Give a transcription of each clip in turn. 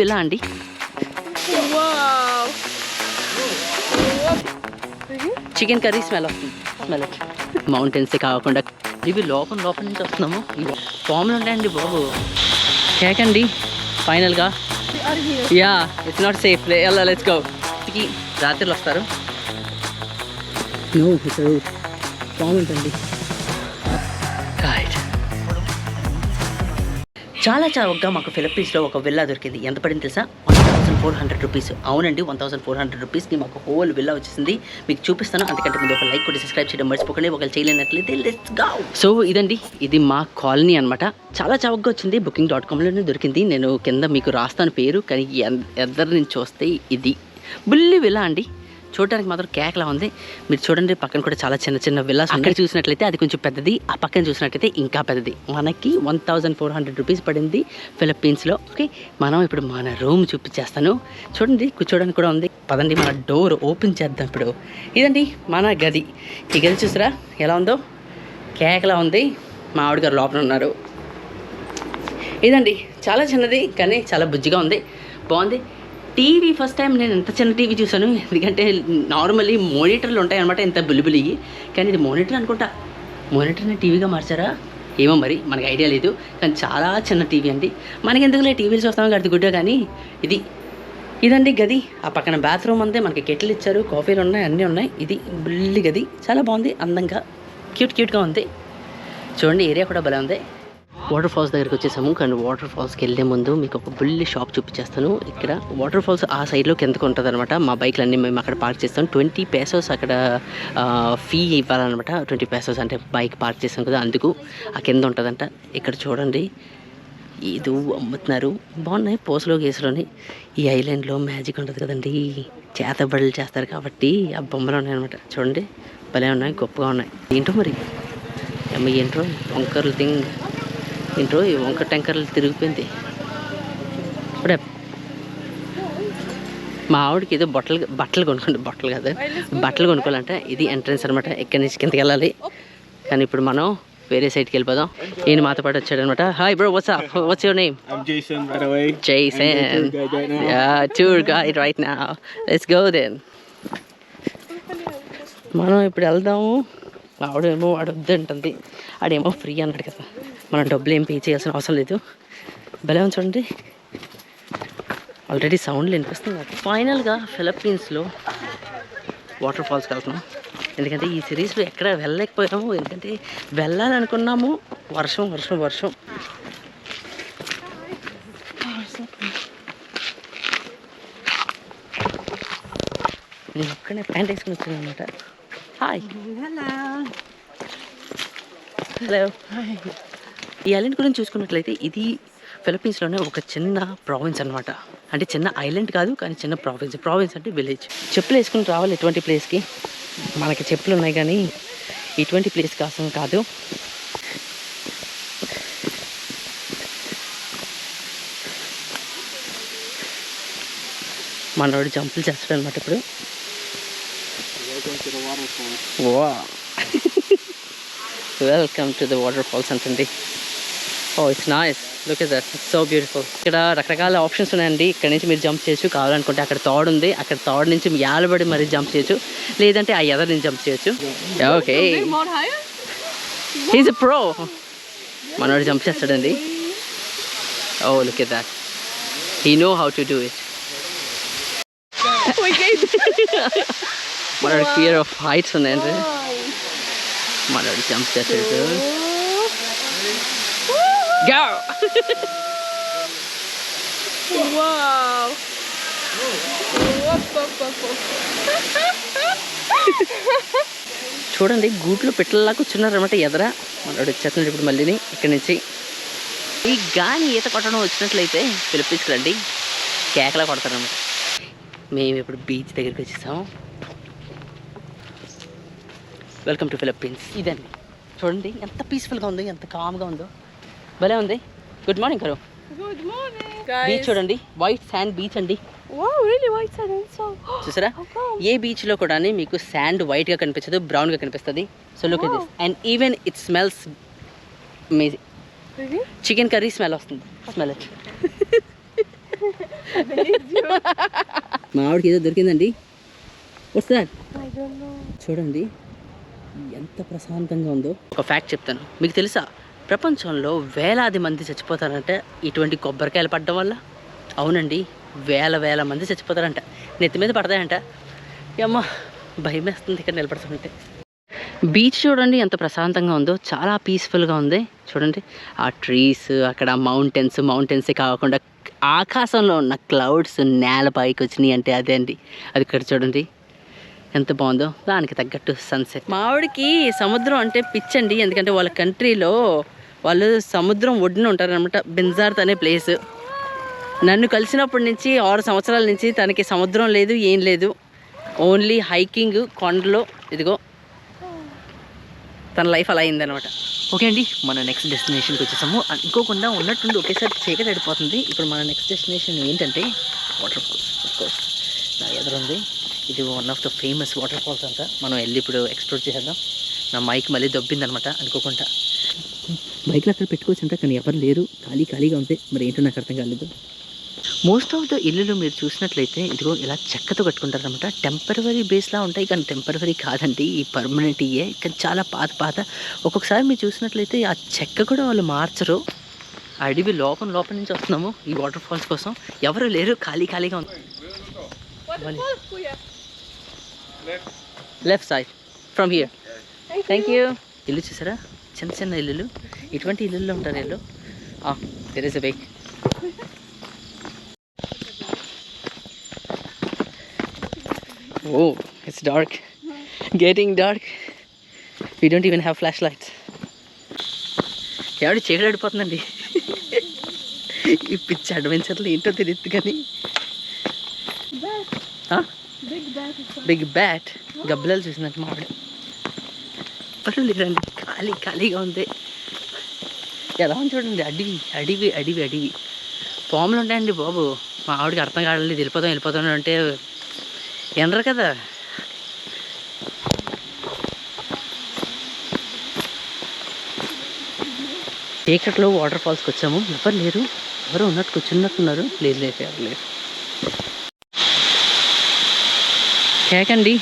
విలా అండి. Chicken curry smell వస్తుంది. Smell mountains కాకుండా ఇవి లోపల లోపల నుంచి వస్తున్నాము. పాములు ఉంటాయండి బాబు. కేకండి ఫైనల్గా. Yeah it's not safe. ఎలా లెట్స్ గో. రాత్రిలో వస్తారు. నో ఇక్కడ చాలా చౌకగా మాకు ఫిలిప్పీన్స్లో ఒక విల్లా దొరికింది. ఎంత పడింది తెలుసా? One thousand four hundred rupees అవునండి వన్ థౌసండ్ ఫోర్ హండ్రెడ్ రూపీస్కి మాకు హోల్ విల్లా వచ్చేసింది. మీకు చూపిస్తాను. అంతకంటే ముందు ఒక లైక్ కూడా సబ్స్క్రైబ్ చేయడం మర్చిపోకండి. ఒకవేళ చేయలేనట్లయితే లెట్స్ గో సో ఇదండి. ఇది మా కాలనీ అనమాట చాలా చౌకగా వచ్చింది. బుకింగ్ డాట్ కామ్లోనే దొరికింది. నేను కింద మీకు రాస్తాను పేరు. కానీ ఎద్దరి నుంచి వస్తే ఇది. బుల్లి విల్లా అండి. చూడడానికి మాత్రం కేకలా ఉంది. మీరు చూడండి పక్కన కూడా చాలా చిన్న చిన్న విల్లాస్ అక్కడ చూసినట్లయితే అది కొంచెం పెద్దది. ఆ పక్కన చూసినట్లయితే ఇంకా పెద్దది. మనకి one thousand four hundred rupees పడింది ఫిలిప్పీన్స్లో. ఓకే మనం ఇప్పుడు మన రూమ్ చూపించేస్తాను. చూడండి కూర్చోడానికి కూడా ఉంది. పదండి మన డోర్ ఓపెన్ చేద్దాం ఇప్పుడు. ఇదండి మన గది. ఈ గది చూసారా? ఎలా ఉందో? కేకలా ఉంది. మా ఆవిడ గారు లోపల ఉన్నారు. ఇదండి చాలా చిన్నది కానీ చాలా బుజ్జిగా ఉంది. బాగుంది. టీవీ ఫస్ట్ టైం నేను ఎంత చిన్న టీవీ చూసాను ఎందుకంటే నార్మల్లీ మోనిటర్లు ఉంటాయి అనమాట ఇంత బులిబులి. కానీ ఇది మోనిటర్ అనుకుంటా. మోనిటర్ని టీవీగా మార్చారా? ఏమో మరి మనకి ఐడియా లేదు. కానీ చాలా చిన్న టీవీ అండి. మనకి ఎందుకులే టీవీలు చూస్తామో గడి గుడ్డ కానీ ఇది. ఇదండి గది. ఆ పక్కన బాత్రూమ్ ఉంది. మనకి కెట్లు ఇచ్చారు. కాఫీలు ఉన్నాయి. అన్నీ ఉన్నాయి. ఇది బుల్లి గది. చాలా బాగుంది. అందంగా. క్యూట్ క్యూట్గా ఉంది. చూడండి ఏరియా కూడా భలే ఉంది. వాటర్ ఫాల్స్ దగ్గరికి వచ్చేసాము. కానీ వాటర్ ఫాల్స్కి వెళ్ళే ముందు మీకు ఒక బుల్లి షాప్ చూపించేస్తాను. ఇక్కడ వాటర్ ఫాల్స్ ఆ సైడ్లో కిందకు ఉంటుంది అనమాట మా బైక్లు అన్నీ మేము అక్కడ పార్క్ చేస్తాం. ట్వంటీ పేసోస్ అక్కడ ఫీ ఇవ్వాలన్నమాట. ట్వంటీ పేసోస్ అంటే బైక్ పార్క్ చేస్తాం కదా అందుకు ఆ కింద ఉంటుందంట. ఇక్కడ చూడండి. ఇది అమ్ముతున్నారు. బాగున్నాయి. పోసలో గేసులోని. ఈ ఐలాండ్లో మ్యాజిక్ ఉంటుంది కదండి. చేతబడులు చేస్తారు కాబట్టి ఆ బొమ్మలు ఉన్నాయి అనమాట చూడండి. భలే ఉన్నాయి. గొప్పగా ఉన్నాయి. ఏంటో మరి? ఏంటో ఏంట్రో? వంకర్లు థింగ్. ఏంట్రో ఈ వంకర టెంకర్లు తిరిగిపోయింది. ఇప్పుడే మా ఆవిడకి ఏదో బట్టలు బట్టలు కొనుక్కోండి బట్టలు కాదు బట్టలు కొనుక్కోవాలంటే ఇది ఎంట్రన్స్ అనమాట ఇక్కడి నుంచి కిందకి వెళ్ళాలి. కానీ ఇప్పుడు మనం వేరే సైడ్కి వెళ్ళిపోదాం. ఈయన మాతో పాటు వచ్చాడు అనమాట hi bro what's up what's your name now. Let's go then. మనం ఇప్పుడు వెళ్దాము. ఆవిడేమో వాడు వద్దంటుంది ఆడేమో ఫ్రీ అన్నాడు కదా. మనం డబ్బులు ఏం పే చేయాల్సిన అవసరం లేదు. భలే ఉంది చూడండి. ఆల్రెడీ సౌండ్లు వినిపిస్తుంది ఫైనల్గా ఫిలిప్పీన్స్లో వాటర్ ఫాల్స్కి వెళ్తున్నాం ఎందుకంటే ఈ సిరీస్లో ఎక్కడ వెళ్ళలేకపోయాము. ఎందుకంటే వెళ్ళాలనుకున్నాము. వర్షం వర్షం వర్షం. నేను ఒక్కనే ప్యాంట్ వేసుకుని వచ్చాను అనమాట హాయ్ హలో ఈ ఐలాండ్ గురించి చూసుకున్నట్లయితే ఇది ఫిలిప్పీన్స్లోనే ఒక చిన్న ప్రావిన్స్ అనమాట అంటే చిన్న ఐలాండ్ కాదు కానీ చిన్న ప్రావిన్స్ ప్రావిన్స్ అంటే విలేజ్ చెప్పులు వేసుకుని రావాలి ఎటువంటి ప్లేస్కి మనకి చెప్పులు ఉన్నాయి కానీ ఇటువంటి ప్లేస్ కోసం కాదు. మనోడు జంపులు చేస్తాడు అనమాట ఇప్పుడు. The waterfall. వా welcome to the waterfalls అంటుంది ఓ it's nice look is that so beautiful ఇక్కడ రకరకాల ఆప్షన్స్ ఉన్నాయండి. ఇక్కడ నుంచి మీరు జంప్ చేయొచ్చు. కావాలనుకుంటే అక్కడ తాడు ఉంది. అక్కడ తాడు నుంచి మీ యాలబడి మరి జంప్ చేయొచ్చు. లేదంటే ఆ ఎదర్ నుంచి జంప్ చేయొచ్చు. ఓకే ఎ ప్రో మనోడు జంప్ చేస్తాడండి. ఓ look it that he know how to do it మనోడు ఫియర్ ఆఫ్ హైట్స్ ఉన్నాయండి మనోడు జంప్ చేస్తాడు Go! Wow. చూడండి గూట్లో పిట్టల్లా కూర్చున్నారు అనమాట ఎదర. మనోడు వచ్చేస్తున్నాడు ఇప్పుడు మళ్ళీని ఇక్కడి నుంచి. ఈ గాని ఈత కొట్టడం వచ్చినట్లయితే ఫిలిప్పీన్స్కి రండి కేకలా కొడతారనమాట మేము ఇప్పుడు బీచ్ దగ్గరికి వచ్చేసాము వెల్కమ్ టు ఫిలిప్పీన్స్ ఇదండి. చూడండి ఎంత పీస్ఫుల్గా ఉంది ఎంత కామ్గా ఉందో. భలే ఉంది. గుడ్ మార్నింగ్ కరు morning. Beach Guys. చూడండి వైట్ శాండ్ బీచ్ అండి. Wow, really white sand and so. చూసారా? ఏ బీచ్లో కూడా మీకు శాండ్ వైట్గా కనిపించదు బ్రౌన్గా కనిపిస్తుంది. So look this and even it smells amazing? Chicken curry smell వస్తుంది. స్మెల్ మా ఆవిడకి ఏదో దొరికిందండి. వస్తా I don't know. చూడండి. ఎంత ప్రశాంతంగా ఉందో. ఒక ఫ్యాక్ట్ చెప్తాను. మీకు తెలుసా? ప్రపంచంలో వేలాది మంది చచ్చిపోతారంట ఇటువంటి కొబ్బరికాయలు పడడం వల్ల. అవునండి వేల వేల మంది చచ్చిపోతారంట. నెత్తి మీద పడతాయంట. ఏమో భయం వేస్తుంది ఇక్కడ నిలబడుతుంటే. బీచ్ చూడండి ఎంత ప్రశాంతంగా ఉందో. చాలా పీస్ఫుల్గా ఉంది. చూడండి ఆ ట్రీస్ అక్కడ మౌంటైన్స్ మౌంటైన్సే కాకుండా ఆకాశంలో ఉన్న క్లౌడ్స్ నేలపైకి వచ్చినాయి అంటే అదే అండి. అది ఇక్కడ చూడండి. ఎంత బాగుందో. దానికి తగ్గట్టు సన్సెట్ మావిడికి సముద్రం అంటే పిచ్చండి ఎందుకంటే వాళ్ళ కంట్రీలో వాళ్ళు సముద్రం ఒడ్డున ఉంటారనమాట బెంజార్త్ అనే ప్లేస్ నన్ను కలిసినప్పటి నుంచి ఆరు సంవత్సరాల నుంచి తనకి సముద్రం లేదు ఏం లేదు. ఓన్లీ హైకింగ్ కొండలు ఇదిగో. తన లైఫ్ అలా అయిందనమాట ఓకే అండి మన నెక్స్ట్ డెస్టినేషన్కి వచ్చేసాము. అ- ఇంకోకుండా ఉన్నట్టుండి ఒకేసారి చీకటి పడిపోతుంది. ఇప్పుడు మన నెక్స్ట్ డెస్టినేషన్ ఏంటంటే వాటర్ ఫాల్స్ కోర్స్ నా ఎదురుంది ఇది one of the famous waterfalls అంట. మనం వెళ్ళి ఇప్పుడు ఎక్స్ప్లోర్ చేసేద్దాం. నా మైక్ మళ్ళీ దొబ్బిందనమాట అనుకోకుండా. బైక్లో అక్కడ పెట్టుకోవచ్చు అంట కానీ ఎవరు లేరు. ఖాళీ ఖాళీగా ఉంది మరి ఏంటో నాకు అర్థం కాలేదు. మోస్ట్ ఆఫ్ ద ఇల్లులు మీరు చూసినట్లయితే ఇదిగో ఇలా చెక్కతో కట్టుకుంటారనమాట. టెంపరవరీ బేస్లా ఉంటాయి కానీ టెంపరవరీ కాదండి. ఈ పర్మనెంట్ ఇయే కానీ చాలా పాత పాత. ఒక్కొక్కసారి మీరు చూసినట్లయితే ఆ చెక్క కూడా వాళ్ళు మార్చరు. అడవి లోపల లోపల నుంచి వస్తున్నాము ఈ వాటర్ ఫాల్స్ కోసం. ఎవరు లేరు ఖాళీ ఖాళీగా ఉంది. Left side from here thank you ఇల్లు చూసారా? చిన్న చిన్న ఇల్లులు. ఇటువంటి ఇల్లుల్లో ఉంటారు వీళ్ళు is a bike oh it's dark getting dark we don't even have flashlights ఎవడి చీకటి పడిపోతుందండి? ఈ పిచ్చి అడ్వెంచర్లు ఏంటో తెలియదు కానీ. బిగ్ బ్యాట్ గబ్బలలు చూసినట్టు మావిడ ఎవరు లేరండి ఖాళీ ఖాళీగా ఉంది ఎలా ఉంది చూడండి అడివి అడివి అడివి అడివి పాములు ఉంటాయండి బాబు మా ఆవిడకి అర్థం కావట్లేదు వెళ్ళిపోతాం వెళ్ళిపోతాం అంటే ఎండరు కదా చీకట్లో వాటర్ ఫాల్స్కి వచ్చాము ఎవరు లేరు ఎవరు ఉన్నట్టు కూర్చున్నట్టున్నారు లేదు లేదు ఎవరు లేరు కేకండి.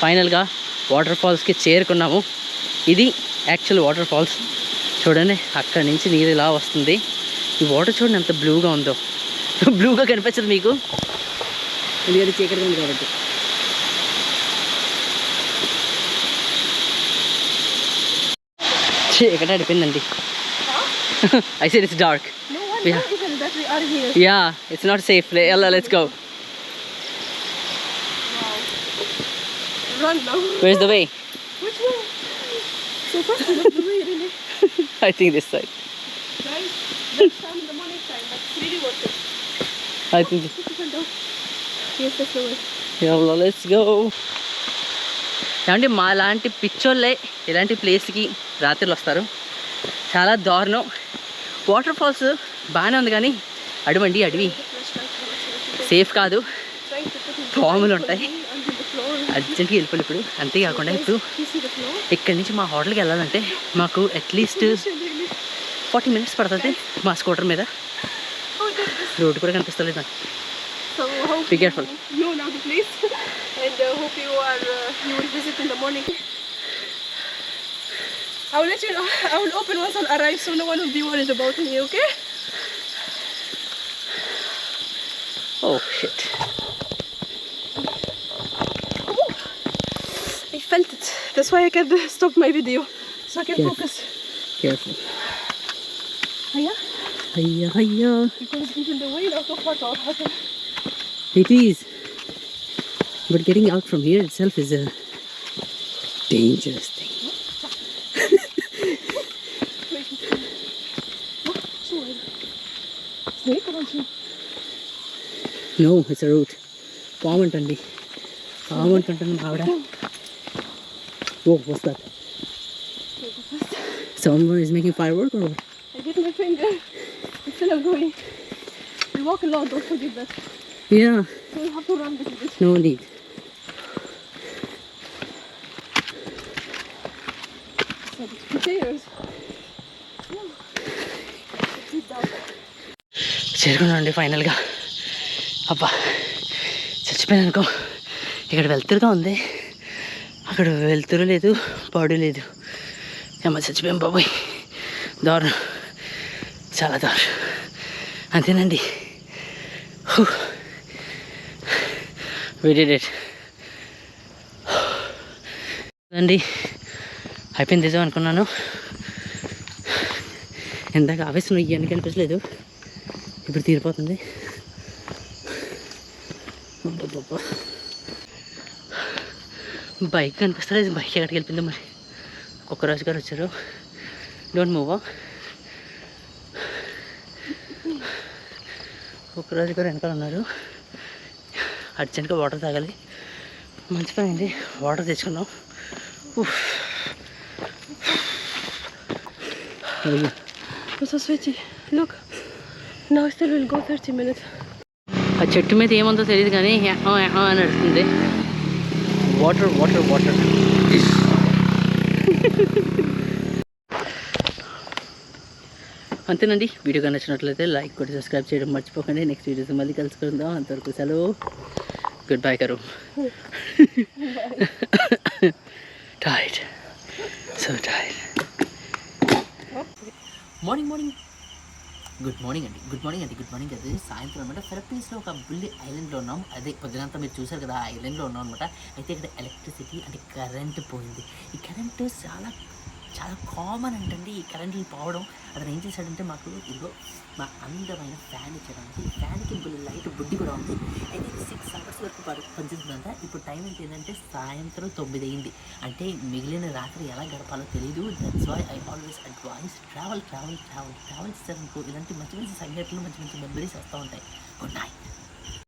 ఫైనల్గా వాటర్ ఫాల్స్కి చేరుకున్నాము. ఇది యాక్చువల్ వాటర్ ఫాల్స్. చూడండి అక్కడి నుంచి నీరు ఇలా వస్తుంది. ఈ వాటర్ చూడండి ఎంత బ్లూగా ఉందో. బ్లూగా కనిపించదు మీకు? ఎందుకంటే చీకటిగా ఉంది కాబట్టి. చీకటి అడిపోయిందండి I side it's dark. Yeah it's not safe ఎలా let's go Run now. Where's the way Which way? So we look the way really. I think this side Guys, let's come in the morning time, it's really worth it. it down. Yes, that's the way. Let's go ఏమంటే మా లాంటి పిచ్చోళ్ళే ఇలాంటి ప్లేస్కి రాత్రిలో వస్తారు చాలా దారుణం water falls బాగానే ఉంది కానీ అడవండి అడవి సేఫ్ కాదు పాములు ఉంటాయి the. అర్జెంట్గా వెళ్ళిపోయి ఇప్పుడు. అంతేకాకుండా ఇప్పుడు ఇక్కడ నుంచి మా హోటల్కి వెళ్ళాలంటే మాకు అట్లీస్ట్ ఫార్టీ మినిట్స్ పడుతుంది మా స్కూటర్ మీద. రోడ్ కూడా కనిపిస్తలేదు be careful uh, uh, I will let you know, I will open once I arrive so no one will be worried about me, okay? Oh. That's why I can stop my video, so I can Careful. focus. Careful. Hiya? Hiya, hiya. Because even the way out of the I. It is. But getting out from here itself is a dangerous thing. no, it's a route. Pawan Tandi. Pawan Tandi. Oh what's that? Someone is making firework or what? I get my finger. It's still going. We walk alone, don't forget that. Yeah, So we have to run a little bit. no need. So potatoes. ఫైనల్గా అబ్బా చచ్చిపోయాను అనుకో ఇక్కడ వెళ్తురుగా ఉంది అక్కడ వెళ్తురు లేదు పాడు లేదు. ఏమో చచ్చిపోయాం బాబోయ్. దారుణం. చాలా దారుణం. అంతేనండి. వెరీ డేట్ అండి. అయిపోయింది ఏదో అనుకున్నాను. ఇందాక ఆవేశం ఇవన్నీ కనిపించలేదు ఇప్పుడు తీరిపోతుంది. బైక్ కనిపిస్తలేదు బైక్ ఎక్కడికి వెళ్ళిపోయిందో మరి కుక్కరాజు గారు వచ్చారు డోంట్ మూవ్ కుక్కరాజు గారు వెనకాల ఉన్నారు అర్జెంట్గా వాటర్ తాగాలి మంచి పని అయింది వాటర్ తెచ్చుకున్నాం ఉఫ్. అయ్యో. What's so sweetie? Look. Now I still will go 30 minutes. ఆ చెట్టు మీద ఏముందో తెలియదు కానీ అని అడుగుతుంది వాటర్ వాటర్ వాటర్ అంతేనండి. వీడియో కానీ నచ్చినట్లయితే లైక్ కొట్టి సబ్స్క్రైబ్ చేయడం మర్చిపోకండి. నెక్స్ట్ వీడియోస్ మళ్ళీ కలుసుకుందాం. అంతవరకు సెలవు. గుడ్ బై కరు tight so tight morning morning good morning అండి. గుడ్ మార్నింగ్ అండి. Good morning. అది సాయంత్రం అనమాట. ఫిలిపీన్స్లో ఒక బుల్లి ఐలాండ్లో ఉన్నాం. అదే పొద్దునంతా మీరు చూసారు కదా ఆ ఐలాండ్లో ఉన్నాం అనమాట. అయితే ఇక్కడ ఎలక్ట్రిసిటీ అంటే కరెంట్ పోయింది. ఈ కరెంట్ చాలా చాలా కామన్ అంటండి ఈ కరెంట్లు పోవడం. అతను ఏం చేశాడంటే మాకు ఇదిగో మా అందమైన ఫ్యాన్ ఇచ్చడానికి ఫ్యాన్కి లైట్ బుడ్డి కూడా ఉంది. అయితే ఇది సిక్స్ అవర్స్ వరకు పనిచేస్తుందంట. ఇప్పుడు టైం ఏంటంటే సాయంత్రం తొమ్మిది అయింది. అంటే మిగిలిన రాత్రి ఎలా గడపాలో తెలియదు that's why I always advise travel travel travel travel చేశారనుకో ఇలాంటి మంచి మంచి సంఘటనలు మంచి మంచి మెమరీస్ వస్తూ ఉంటాయి. Good night